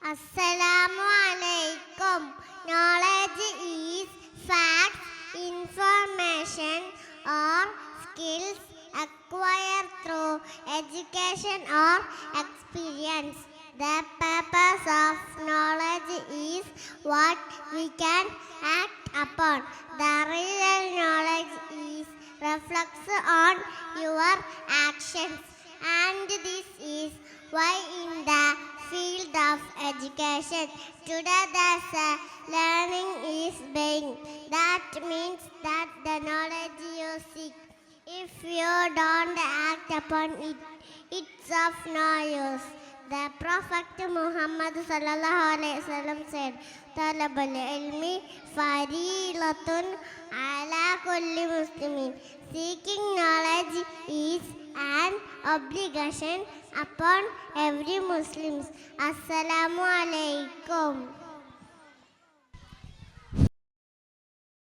Assalamu alaikum. Knowledge is facts, information, or skills acquired through education or experience. The purpose of knowledge is what we can act upon. The real knowledge is reflects on your actions, and this is why in the field of education today there's a learning is being. That means that the knowledge you seek, if you don't act upon it, it's of no use. The Prophet Muhammad sallallahu alaihi wasallam said, "طلب العلم فريضة على كل مسلم." Seeking knowledge is an obligation upon every Muslim. Assalamu alaikum.